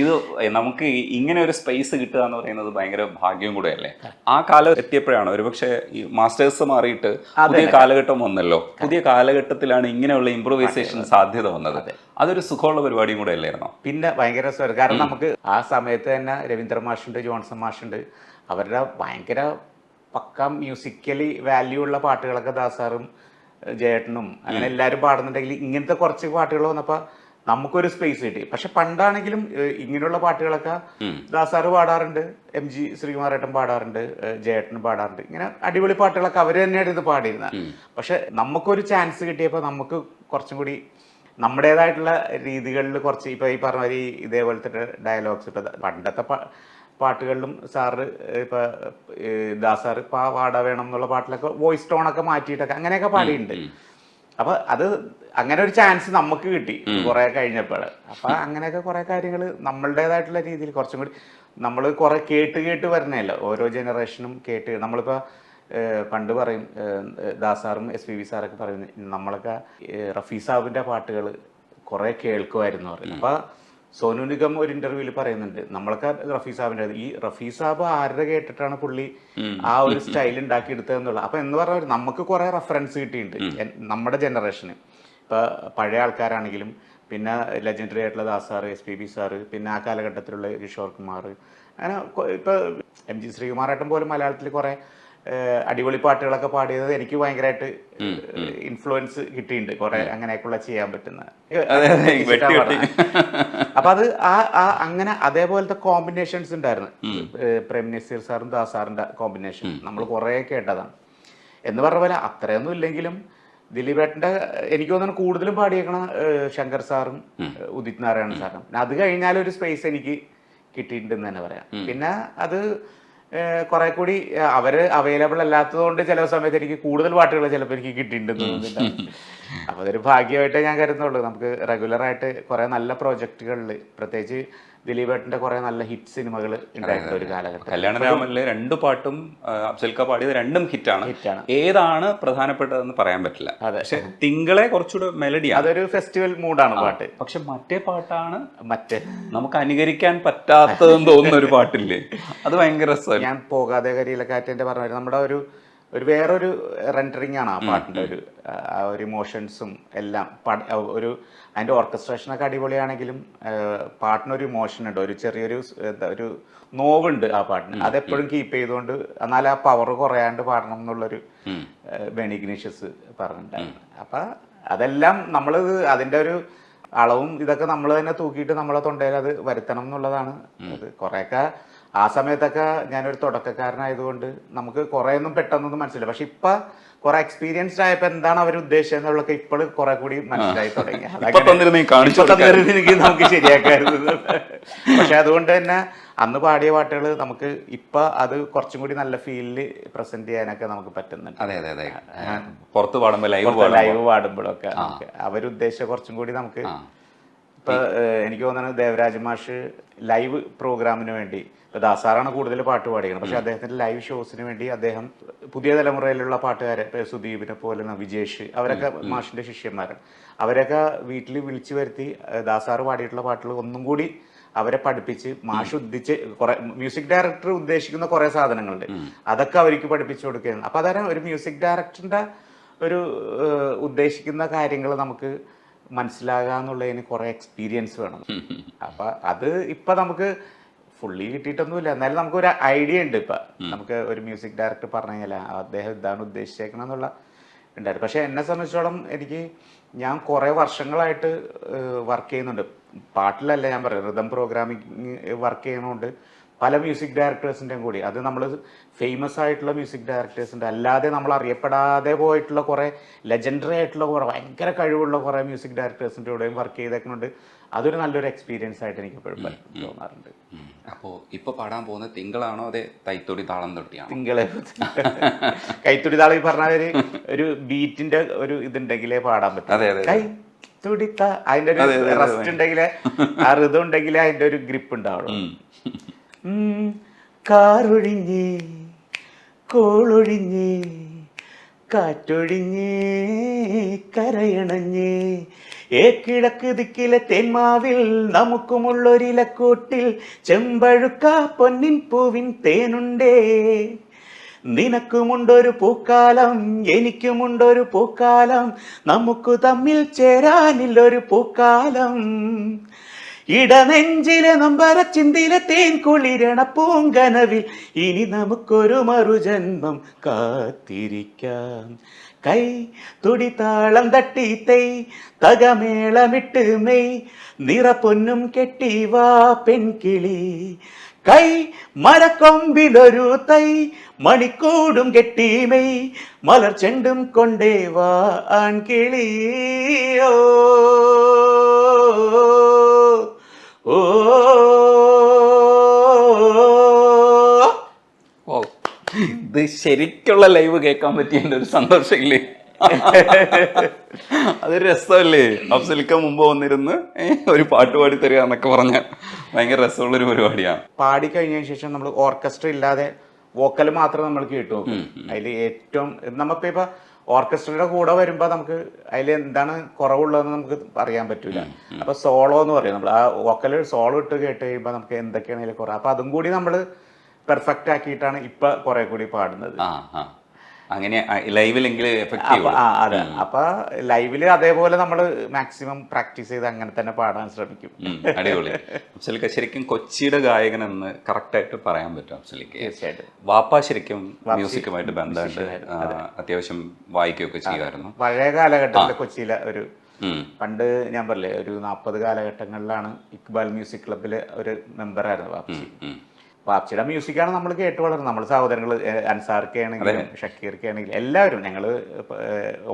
ഇത് നമുക്ക് ഇങ്ങനെ ഒരു സ്പേസ് കിട്ടുക എന്ന് പറയുന്നത് ഭയങ്കര ഭാഗ്യം കൂടെയല്ലേ? ആ കാലം എത്തിയപ്പോഴാണ് ഒരുപക്ഷെ ഈ മാസ്റ്റേഴ്സ് മാറിയിട്ട് പുതിയ കാലഘട്ടം വന്നല്ലോ. പുതിയ കാലഘട്ടത്തിലാണ് ഇങ്ങനെയുള്ള ഇംപ്രൂവൈസേഷൻ സാധ്യത വന്നത്. അതൊരു സുഖമുള്ള പരിപാടിയും കൂടെ അല്ലായിരുന്നോ പിന്നെ ഭയങ്കര രസമായിരുന്നു കാരണം നമുക്ക് ആ സമയത്ത് തന്നെ രവീന്ദ്ര മാഷുണ്ട് ജോൺസൺ മാഷുണ്ട്. അവരുടെ ഭയങ്കര പക്ക മ്യൂസിക്കലി വാല്യൂ ഉള്ള പാട്ടുകളൊക്കെ ദാസാറും ജയേട്ടനും അങ്ങനെ എല്ലാവരും പാടുന്നുണ്ടെങ്കിൽ ഇങ്ങനത്തെ കുറച്ച് പാട്ടുകൾ വന്നപ്പോൾ നമുക്കൊരു സ്പേസ് കിട്ടി. പക്ഷെ പണ്ടാണെങ്കിലും ഇങ്ങനെയുള്ള പാട്ടുകളൊക്കെ ദാസാറ് പാടാറുണ്ട് എം ജി ശ്രീകുമാരേട്ടൻ പാടാറുണ്ട് ജയേട്ടൻ പാടാറുണ്ട്. ഇങ്ങനെ അടിപൊളി പാട്ടുകളൊക്കെ അവർ തന്നെയാണ് ഇത് പാടിയിരുന്നത് പക്ഷെ നമുക്കൊരു ചാൻസ് കിട്ടിയപ്പോൾ നമുക്ക് കുറച്ചും കൂടി നമ്മുടേതായിട്ടുള്ള രീതികളിൽ കുറച്ച് ഇപ്പൊ ഈ പറഞ്ഞ മാതിരി ഇതേപോലത്തെ ഡയലോഗ്സ് ഇപ്പൊ പണ്ടത്തെ പാട്ടുകളിലും സാറ് ഇപ്പൊ പാ പാടാ വേണം എന്നുള്ള പാട്ടിലൊക്കെ വോയിസ് ടോണൊക്കെ മാറ്റിയിട്ടൊക്കെ അങ്ങനെയൊക്കെ പാടിയിട്ടുണ്ട്. അപ്പൊ അത് അങ്ങനെ ഒരു ചാൻസ് നമുക്ക് കിട്ടി കുറെ കഴിഞ്ഞപ്പോൾ. അപ്പൊ അങ്ങനെയൊക്കെ കുറെ കാര്യങ്ങൾ നമ്മളുടേതായിട്ടുള്ള രീതിയിൽ കുറച്ചും കൂടി നമ്മൾ കുറെ കേട്ട് കേട്ട് വരണല്ലോ. ഓരോ ജനറേഷനും കേട്ട്. നമ്മളിപ്പോ പണ്ട് പറയും ദാസാറും എസ് പി വി സാറൊക്കെ പറയുന്നത് നമ്മളൊക്കെ റഫീസാബിന്റെ പാട്ടുകൾ കുറെ കേൾക്കുമായിരുന്നു പറയും. അപ്പൊ സോനു നിഗം ഒരു ഇന്റർവ്യൂവിൽ പറയുന്നുണ്ട്. നമ്മളൊക്കെ റഫീ സാബിന്റെ ഈ റഫീ സാബ് ആരുടെ കേട്ടിട്ടാണ് പുള്ളി ആ ഒരു സ്റ്റൈൽ ഉണ്ടാക്കിയെടുത്തതെന്നുള്ള അപ്പൊ എന്ന് പറഞ്ഞാൽ നമുക്ക് കുറെ റെഫറൻസ് കിട്ടിയിട്ടുണ്ട്. നമ്മുടെ ജനറേഷന് ഇപ്പൊ പഴയ ആൾക്കാരാണെങ്കിലും പിന്നെ ലെജൻഡറി ആയിട്ടുള്ള ദാസാറ് എസ് പി ബി സാറ് പിന്നെ ആ കാലഘട്ടത്തിലുള്ള കിഷോർ കുമാർ. അങ്ങനെ ഇപ്പൊ എം ജി ശ്രീകുമാരേട്ടൻ പോലും മലയാളത്തിൽ കുറെ അടിപൊളി പാട്ടുകളൊക്കെ പാടിയത് എനിക്ക് ഭയങ്കരമായിട്ട് ഇൻഫ്ലുവൻസ് കിട്ടിയിട്ടുണ്ട്. കുറെ അങ്ങനെയൊക്കെയുള്ള ചെയ്യാൻ പറ്റുന്ന. അപ്പൊ അത് ആ ആ അങ്ങനെ അതേപോലത്തെ കോമ്പിനേഷൻസ് ഉണ്ടായിരുന്നു. പ്രേം നസീർ സാറും ദാസാറിന്റെ കോമ്പിനേഷൻ നമ്മൾ കുറെ കേട്ടതാണ്. എന്ന് പറഞ്ഞ പോലെ അത്രയൊന്നും ഇല്ലെങ്കിലും ദിലീപേട്ടന്റെ എനിക്ക് തോന്നുന്നു കൂടുതലും പാടിയേക്കണ ശങ്കർ സാറും ഉദിത് നാരായണൻ സാറും. അത് കഴിഞ്ഞാൽ ഒരു സ്പേസ് എനിക്ക് കിട്ടിയിട്ടുണ്ടെന്ന് തന്നെ പറയാം. പിന്നെ അത് കുറെ കൂടി അവർ അവൈലബിൾ അല്ലാത്തത് കൊണ്ട് ചില സമയത്ത് എനിക്ക് കൂടുതൽ പാട്ടുകൾ ചിലപ്പോൾ എനിക്ക് കിട്ടിയിട്ടുണ്ടെന്ന് തോന്നുന്നുണ്ട്. അപ്പൊ അതൊരു ഭാഗ്യമായിട്ടേ ഞാൻ കരുതുന്നുള്ളൂ. നമുക്ക് റെഗുലർ ആയിട്ട് കുറെ നല്ല പ്രോജക്റ്റുകളിൽ പ്രത്യേകിച്ച് ദിലീപേട്ടന്റെ കുറെ നല്ല ഹിറ്റ് സിനിമകൾ ഉണ്ടായിട്ടുള്ള ഒരു കാലഘട്ടം കല്യാണരാമനിലെ രണ്ട് പാട്ടും അബ്സൽക്ക അഫ്സൽക്ക പാടിയത് രണ്ടും ഹിറ്റാണ് ഹിറ്റാണ്. ഏതാണ് പ്രധാനപ്പെട്ടതെന്ന് പറയാൻ പറ്റില്ല. പക്ഷെ തിങ്കളെ കുറച്ചുകൂടെ മെലഡി അതൊരു ഫെസ്റ്റിവൽ മൂഡാണ് പാട്ട്. പക്ഷെ മറ്റേ പാട്ടാണ് മറ്റേ. നമുക്ക് അനുകരിക്കാൻ പറ്റാത്തതെന്ന് തോന്നുന്ന ഒരു പാട്ടില്ലേ? അത് ഭയങ്കര രസമാണ് ഞാൻ പോകാതെ കരിയിലെ കാറ്റിന്റെ പറഞ്ഞ നമ്മുടെ ഒരു ഒരു വേറൊരു റെൻഡറിങ് ആണ് ആ പാട്ടിന്റെ ഒരു ആ ഒരു ഇമോഷൻസും എല്ലാം ഒരു അതിന്റെ ഓർക്കസ്ട്രേഷനൊക്കെ അടിപൊളിയാണെങ്കിലും പാട്ടിനൊരു ഇമോഷൻ ഉണ്ട്. ഒരു ചെറിയൊരു എന്താ ഒരു നോവുണ്ട് ആ പാട്ടിന്. അതെപ്പോഴും കീപ്പ് ചെയ്തുകൊണ്ട് എന്നാൽ ആ പവർ കുറയാണ്ട് പാടണം എന്നുള്ളൊരു ബെനിഗ്നീഷ്യസ് ഇഗ്നീഷ്യസ് പറഞ്ഞിട്ടുണ്ടായിരുന്നു അപ്പൊ അതെല്ലാം നമ്മൾ അതിന്റെ ഒരു അളവും ഇതൊക്കെ നമ്മൾ തന്നെ തൂക്കിയിട്ട് നമ്മളെ തൊണ്ടയിൽ അത് വരുത്തണം എന്നുള്ളതാണ് അത്. കുറെയൊക്കെ ആ സമയത്തൊക്കെ ഞാനൊരു തുടക്കക്കാരനായതുകൊണ്ട് നമുക്ക് കുറേയൊന്നും പെട്ടെന്നൊന്നും മനസ്സിലായി പക്ഷെ ഇപ്പൊ കുറെ എക്സ്പീരിയൻസ്ഡ് ആയപ്പോ എന്താണ് അവർ ഉദ്ദേശിച്ചത് എന്നുള്ളതൊക്കെ ഇപ്പോഴും കുറെ കൂടി മനസ്സിലായി തുടങ്ങി. എനിക്ക് നമുക്ക് ശരിയാക്കായിരുന്നു പക്ഷെ അതുകൊണ്ട് തന്നെ അന്ന് പാടിയ പാട്ടുകൾ നമുക്ക് ഇപ്പൊ അത് കുറച്ചും കൂടി നല്ല ഫീലിൽ പ്രസന്റ് ചെയ്യാനൊക്കെ നമുക്ക് പറ്റുന്നുണ്ട്. അതെ അതെ അതെ. പുറത്ത് പാടുമ്പോൾ ലൈവ് ലൈവ് പാടുമ്പോഴൊക്കെ അവരുദ്ദേശിച്ച കുറച്ചും കൂടി നമുക്ക് ഇപ്പൊ എനിക്ക് തോന്നുന്നത് ദേവരാജ് മാഷ് ലൈവ് പ്രോഗ്രാമിന് വേണ്ടി ഇപ്പൊ ദാസാറാണ് കൂടുതൽ പാട്ട് പാടിയത്. പക്ഷെ അദ്ദേഹത്തിന്റെ ലൈവ് ഷോസിന് വേണ്ടി അദ്ദേഹം പുതിയ തലമുറയിലുള്ള പാട്ടുകാരെ സുദീപിനെ പോലെ വിജേഷ് അവരൊക്കെ മാഷിന്റെ ശിഷ്യന്മാരാണ്. അവരൊക്കെ വീട്ടിൽ വിളിച്ചു വരുത്തി ദാസാറ് പാടിയിട്ടുള്ള പാട്ടുകൾ ഒന്നും കൂടി അവരെ പഠിപ്പിച്ച് മാഷ് ഉദ്ദേശിച്ച് കുറെ മ്യൂസിക് ഡയറക്ടർ ഉദ്ദേശിക്കുന്ന കുറെ സാധനങ്ങളുണ്ട്. അതൊക്കെ അവർക്ക് പഠിപ്പിച്ചു കൊടുക്കുകയാണ്. അപ്പൊ അതായത് ഒരു മ്യൂസിക് ഡയറക്ടറിന്റെ ഒരു ഉദ്ദേശിക്കുന്ന കാര്യങ്ങൾ നമുക്ക് മനസ്സിലാകാന്നുള്ളതിന് കുറെ എക്സ്പീരിയൻസ് വേണം. അപ്പൊ അത് ഇപ്പൊ നമുക്ക് ഫുള്ളി കിട്ടിയിട്ടൊന്നുമില്ല. എന്നാലും നമുക്ക് ഒരു ഐഡിയ ഉണ്ട് ഇപ്പൊ. നമുക്ക് ഒരു മ്യൂസിക് ഡയറക്ടർ പറഞ്ഞു കഴിഞ്ഞാൽ അദ്ദേഹം ഇതാണ് ഉദ്ദേശിച്ചേക്കണം എന്നുള്ള ഉണ്ടായിരുന്നു പക്ഷെ എന്നെ സംബന്ധിച്ചോളം എനിക്ക് ഞാൻ കുറെ വർഷങ്ങളായിട്ട് വർക്ക് ചെയ്യുന്നുണ്ട്. പാട്ടിലല്ല ഞാൻ പറയുന്നത്. റിതം പ്രോഗ്രാമിങ് വർക്ക് ചെയ്യുന്നതുകൊണ്ട് പല മ്യൂസിക് ഡയറക്ടേഴ്സിന്റെയും കൂടി. അത് നമ്മൾ ഫേമസ് ആയിട്ടുള്ള മ്യൂസിക് ഡയറക്ടേഴ്സിന്റെ അല്ലാതെ നമ്മൾ അറിയപ്പെടാതെ പോയിട്ടുള്ള കുറേ ലെജൻഡറി ആയിട്ടുള്ള കുറേ ഭയങ്കര കഴിവുള്ള കുറേ മ്യൂസിക് ഡയറക്ടേഴ്സിന്റെ കൂടെയും വർക്ക് ചെയ്തേക്കുന്നുണ്ട്. അതൊരു നല്ലൊരു എക്സ്പീരിയൻസ് ആയിട്ട് എനിക്ക് എപ്പോഴും തോന്നാറുണ്ട്. അപ്പോ ഇപ്പൊ പാടാൻ പോകുന്ന തിങ്കളാണോ അതെ തൈത്തൊടി താളം തൊട്ടിയാണോ കൈത്തൊടി താളം ഈ പറഞ്ഞ ഒരു ഒരു ബീറ്റിന്റെ ഒരു ഇതുണ്ടെങ്കിലേ പാടാൻ പറ്റും. കൈ തുടിത്ത അതിന്റെ ഒരു റെസ്റ്റ് ഉണ്ടെങ്കിലേ ആ ഋതം ഉണ്ടെങ്കിലേ അതിന്റെ ഒരു ഗ്രിപ്പ് ഉണ്ടാവുള്ളൂ. കാറൊഴിഞ്ഞേ കോളൊഴിഞ്ഞ് കാറ്റൊഴിഞ്ഞ് കരയണഞ്ഞ്. ഏ കിഴക്ക് ദിക്കിലെ തേന്മാവിൽ നമുക്കുമുള്ളൊരിലക്കൂട്ടിൽ ചെമ്പഴുക്ക പൊന്നിൻ പൂവിൻ തേനുണ്ടേ. നിനക്കുമുണ്ടൊരു പൂക്കാലം എനിക്കുമുണ്ടൊരു പൂക്കാലം നമുക്ക് തമ്മിൽ ചേരാനില്ലൊരു പൂക്കാലം. ഇടനെഞ്ചിലെ നമ്പര ചിന്തയിലെ തേൻ കുളിരണ പൂങ്കനവിൽ ഇനി നമുക്കൊരു മറുജന്മം കാത്തിരിക്കാം. കൈ തുടിതാളം തട്ടി തൈ തകമേളമിട്ട് മെയ് നിറപ്പൊന്നും കെട്ടി വാ പെൺകിളി. കൈ മരക്കൊമ്പിലൊരു തൈ മണിക്കൂടും കെട്ടി മെയ് മലർ ചെണ്ടും കൊണ്ടേ വാ ആൺകിളി. ഇത് ശരിക്കുള്ള ലൈവ് കേൾക്കാൻ പറ്റിയതിന്റെ ഒരു സന്തോഷമില്ലേ? അതൊരു രസമല്ലേ? അഫ്സലിക്ക മുമ്പ് വന്നിരുന്ന് ഒരു പാട്ട് പാടി തരിക എന്നൊക്കെ പറഞ്ഞാൽ ഭയങ്കര രസമുള്ള ഒരു പരിപാടിയാണ്. പാടി കഴിഞ്ഞതിന് ശേഷം നമ്മൾ ഓർക്കസ്ട്ര ഇല്ലാതെ വോക്കൽ മാത്രം നമ്മൾ കേട്ടു. അതിൽ ഏറ്റവും നമുക്കിപ്പോ ഇപ്പൊ ഓർക്കസ്ട്രയുടെ കൂടെ വരുമ്പോൾ നമുക്ക് അതിൽ എന്താണ് കുറവുള്ളതെന്ന് നമുക്ക് അറിയാൻ പറ്റൂല. അപ്പൊ സോളോ എന്ന് പറയും. നമ്മൾ ആ വോക്കൽ സോളോ ഇട്ട് കേട്ട് കഴിയുമ്പോ നമുക്ക് എന്തൊക്കെയാണെങ്കിലും കുറവ്? അപ്പൊ അതും കൂടി നമ്മൾ പെർഫെക്റ്റ് ആക്കിയിട്ടാണ് ഇപ്പൊ കുറെ കൂടി പാടുന്നത്. അങ്ങനെ ലൈവിലെങ്കിൽ അതെ. അപ്പൊ ലൈവിൽ അതേപോലെ നമ്മൾ മാക്സിമം പ്രാക്ടീസ് ചെയ്ത് അങ്ങനെ തന്നെ പാടാൻ ശ്രമിക്കും. അടിപൊളി. അഫ്സലിക്ക ശരിക്കും കൊച്ചിയുടെ ഗായകൻ എന്ന് കറക്റ്റ് ആയിട്ട് പറയാൻ പറ്റും അഫ്സലിക്ക് തീർച്ചയായിട്ടും. വാപ്പ ശരിക്കും മ്യൂസിക്കുമായിട്ട് ബന്ധമുണ്ട്. അത്യാവശ്യം വായിക്കുകയൊക്കെ ചെയ്യുമായിരുന്നു. പഴയ കാലഘട്ടത്തിലെ കൊച്ചിയിലെ ഒരു പണ്ട് ഞാൻ പറഞ്ഞില്ലേ ഒരു നാൽപ്പത് കാലഘട്ടങ്ങളിലാണ് ഇക്ബാൽ മ്യൂസിക് ക്ലബിലെ ഒരു മെമ്പറായിരുന്നു വാപ്പ. വാപ്സിയുടെ മ്യൂസിക്കാണ് നമ്മൾ കേട്ട് വളർന്നത്. നമ്മൾ സഹോദരങ്ങൾ അൻസാർക്ക് ആണെങ്കിലും ഷക്കീർക്ക് ആണെങ്കിലും എല്ലാവരും ഞങ്ങൾ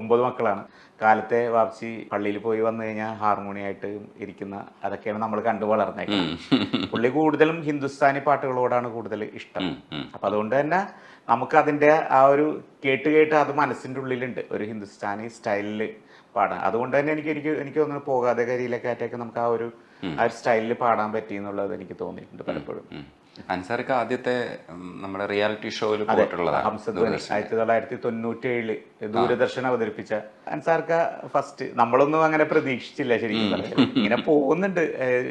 ഒമ്പത് മക്കളാണ്. കാലത്തെ വാപ്സി പള്ളിയിൽ പോയി വന്നു കഴിഞ്ഞാൽ ഹാർമോണിയായിട്ട് ഇരിക്കുന്ന അതൊക്കെയാണ് നമ്മൾ കണ്ടു വളർന്നേക്കുന്നത്. പുള്ളി കൂടുതലും ഹിന്ദുസ്ഥാനി പാട്ടുകളോടാണ് കൂടുതൽ ഇഷ്ടം. അപ്പം അതുകൊണ്ട് തന്നെ നമുക്ക് അതിന്റെ ആ ഒരു കേട്ട് കേട്ട് അത് മനസ്സിന്റെ ഉള്ളിലുണ്ട്. ഒരു ഹിന്ദുസ്ഥാനി സ്റ്റൈലിൽ പാടാൻ. അതുകൊണ്ട് തന്നെ എനിക്ക് എനിക്ക് എനിക്ക് തോന്നുന്നു പോകാതെ കരിയിലൊക്കെ ആയിട്ടൊക്കെ നമുക്ക് ആ ഒരു ആ ഒരു സ്റ്റൈലിൽ പാടാൻ പറ്റി എന്നുള്ളത് എനിക്ക് തോന്നിയിട്ടുണ്ട് പലപ്പോഴും. അൻസാർക്ക് ആദ്യത്തെ നമ്മുടെ റിയാലിറ്റി ഷോയിൽ പോയിട്ടുള്ളതാണ് ആയിരത്തി തൊള്ളായിരത്തി തൊണ്ണൂറ്റി ഏഴിൽ ദൂരദർശൻ അവതരിപ്പിച്ച അൻസാർക്ക ഫസ്റ്റ്. നമ്മളൊന്നും അങ്ങനെ പ്രതീക്ഷിച്ചില്ല ശരിക്കും. ഇങ്ങനെ പോകുന്നുണ്ട്.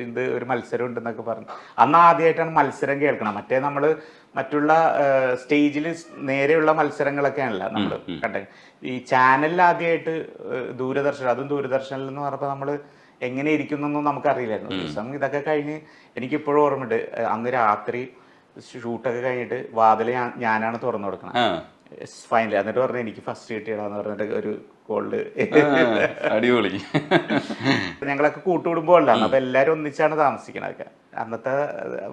ഇത് ഒരു മത്സരം ഉണ്ടെന്നൊക്കെ പറഞ്ഞു. അന്ന് ആദ്യമായിട്ടാണ് മത്സരം കേൾക്കണം മറ്റേ നമ്മൾ മറ്റുള്ള സ്റ്റേജിൽ നേരെയുള്ള മത്സരങ്ങളൊക്കെയാണല്ലോ നമ്മൾ കണ്ടത്. ഈ ചാനലിൽ ആദ്യമായിട്ട് ദൂരദർശൻ അതും ദൂരദർശനിൽ എന്ന് പറഞ്ഞപ്പോൾ നമ്മൾ എങ്ങനെ ഇരിക്കുന്നൊന്നും നമുക്കറിയില്ലായിരുന്നു. അറിയില്ലായിരുന്നു ദിവസം ഇതൊക്കെ കഴിഞ്ഞ് എനിക്കിപ്പോഴും ഓർമ്മയുണ്ട്. അന്ന് രാത്രി ഷൂട്ടൊക്കെ കഴിഞ്ഞിട്ട് വാതിൽ ഞാനാണ് തുറന്നു കൊടുക്കണം. ഫൈനലി. ഫൈനൽ എന്നിട്ട് പറഞ്ഞു എനിക്ക് ഫസ്റ്റ് കിട്ടിയതാന്ന് പറഞ്ഞിട്ട് ഒരു കോൾഡ് അടിപൊളി. ഞങ്ങളൊക്കെ കൂട്ടുകുടുംബം അല്ല അപ്പൊ എല്ലാരും ഒന്നിച്ചാണ് താമസിക്കണതൊക്കെ. അന്നത്തെ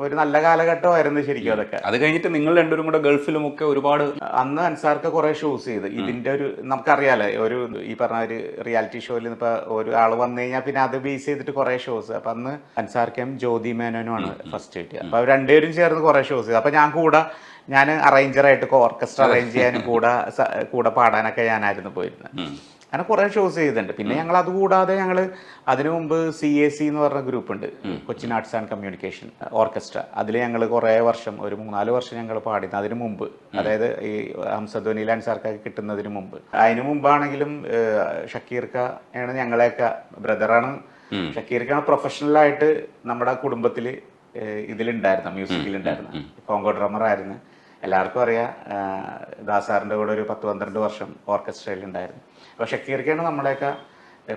ഒരു നല്ല കാലഘട്ടമായിരുന്നു ശരിക്കും അതൊക്കെ. അത് കഴിഞ്ഞിട്ട് നിങ്ങൾ രണ്ടുപേരും കൂടെ ഗൾഫിലും ഒക്കെ ഒരുപാട് അന്ന് അൻസാർക്ക് കുറെ ഷൂസ് ചെയ്ത്. ഇതിന്റെ ഒരു നമുക്കറിയാലോ ഒരു ഈ പറഞ്ഞ ഒരു റിയാലിറ്റി ഷോയിൽ ഇപ്പൊ ഒരാൾ വന്നു കഴിഞ്ഞാൽ പിന്നെ അത് ബേസ് ചെയ്തിട്ട് കുറെ ഷോസ് അപ്പൊ അന്ന് അൻസാർക്കും ജ്യോതി മേനോനുമാണ് ഫസ്റ്റ് കിട്ടിയത് അപ്പൊ രണ്ടുപേരും ചേർന്ന് കുറെ ഷോസ് ചെയ്തു. അപ്പൊ ഞാൻ കൂടെ ഞാൻ അറേഞ്ചറായിട്ട് ഓർക്കസ്ട്ര അറേഞ്ച് ചെയ്യാനും കൂടെ കൂടെ പാടാനൊക്കെ ഞാനായിരുന്നു പോയിരുന്നത്. അങ്ങനെ കുറെ ഷോസ് ചെയ്തിട്ടുണ്ട്. പിന്നെ ഞങ്ങൾ അതുകൂടാതെ ഞങ്ങൾ അതിനു മുമ്പ് സി എ സി എന്ന് പറഞ്ഞ ഗ്രൂപ്പ് ഉണ്ട്. Cochin arts and communication orchestra അതിൽ ഞങ്ങൾ കുറേ വർഷം ഒരു മൂന്നാൽ വർഷം ഞങ്ങൾ പാടിയിരുന്നു. അതിനു മുമ്പ്. അതായത് ഈ ഹംസധ്വനി ലാൻസാർക്കൊക്കെ കിട്ടുന്നതിന് മുമ്പ്. അതിനു മുമ്പാണെങ്കിലും ഷക്കീർക്ക ആണ് ഞങ്ങളെയൊക്കെ ബ്രദറാണ് ഷക്കീർക്കാണ് പ്രൊഫഷണലായിട്ട് നമ്മുടെ കുടുംബത്തിൽ ഇതിലുണ്ടായിരുന്നു മ്യൂസിക്കിലുണ്ടായിരുന്നു കോങ്കോ ഡ്രമ്മർ ആയിരുന്നു. എല്ലാവർക്കും അറിയാം ദാസാറിന്റെ കൂടെ ഒരു പത്ത് പന്ത്രണ്ട് വർഷം ഓർക്കസ്ട്രയിൽ ഉണ്ടായിരുന്നു. അപ്പൊ ഷക്കീർക്കാണ് നമ്മളെയൊക്കെ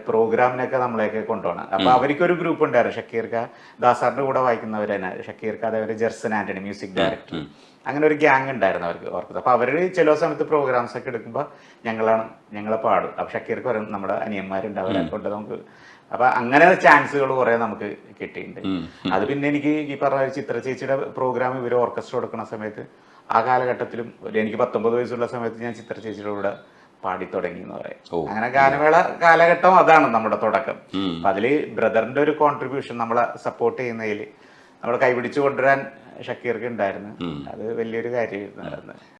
പ്രോഗ്രാമിനൊക്കെ നമ്മളെയൊക്കെ കൊണ്ടുപോകണം അപ്പൊ അവർക്കൊരു ഗ്രൂപ്പ് ഉണ്ടായിരുന്നു. ഷക്കീർക്ക ദാസാറിന്റെ കൂടെ വായിക്കുന്നവർ തന്നെ ഷക്കീർക്ക അതേപോലെ ജെർസൻ ആന്റണി മ്യൂസിക് ഡയറക്ടർ. അങ്ങനെ ഒരു ഗ്യാങ് ഉണ്ടായിരുന്നു അവർക്ക് ഓർക്കുന്നത്. അപ്പൊ അവർ ചില സമയത്ത് പ്രോഗ്രാംസ് ഒക്കെ എടുക്കുമ്പോൾ ഞങ്ങളാണ് ഞങ്ങളെ പാടും. അപ്പോൾ ഷക്കീർക്ക് പറയും നമ്മുടെ അനിയന്മാരുണ്ട് അവരെ കൊണ്ട് നമുക്ക് അപ്പൊ അങ്ങനെ ചാൻസുകൾ കുറെ നമുക്ക് കിട്ടിയിട്ടുണ്ട്. അത് പിന്നെ എനിക്ക് ഈ പറഞ്ഞ ഒരു ചിത്ര ചേച്ചിയുടെ പ്രോഗ്രാം ഇവർ ഓർക്കസ്ട്ര കൊടുക്കുന്ന സമയത്ത് ആ കാലഘട്ടത്തിലും എനിക്ക് പത്തൊമ്പത് വയസ്സുള്ള സമയത്ത് ഞാൻ ചിത്ര ചേച്ചിയുടെ കൂടെ പാടി തുടങ്ങി എന്ന് പറയാം അങ്ങനെ ഗാനമേള കാലഘട്ടം അതാണ് നമ്മുടെ തുടക്കം. അപ്പൊ അതിൽ ബ്രദറിന്റെ ഒരു കോൺട്രിബ്യൂഷൻ നമ്മളെ സപ്പോർട്ട് ചെയ്യുന്നതിൽ നമ്മളെ കൈപിടിച്ചു കൊണ്ടുവരാൻ ഷക്കീർക്ക് ഉണ്ടായിരുന്നു. അത് വലിയൊരു കാര്യമായിരുന്നു.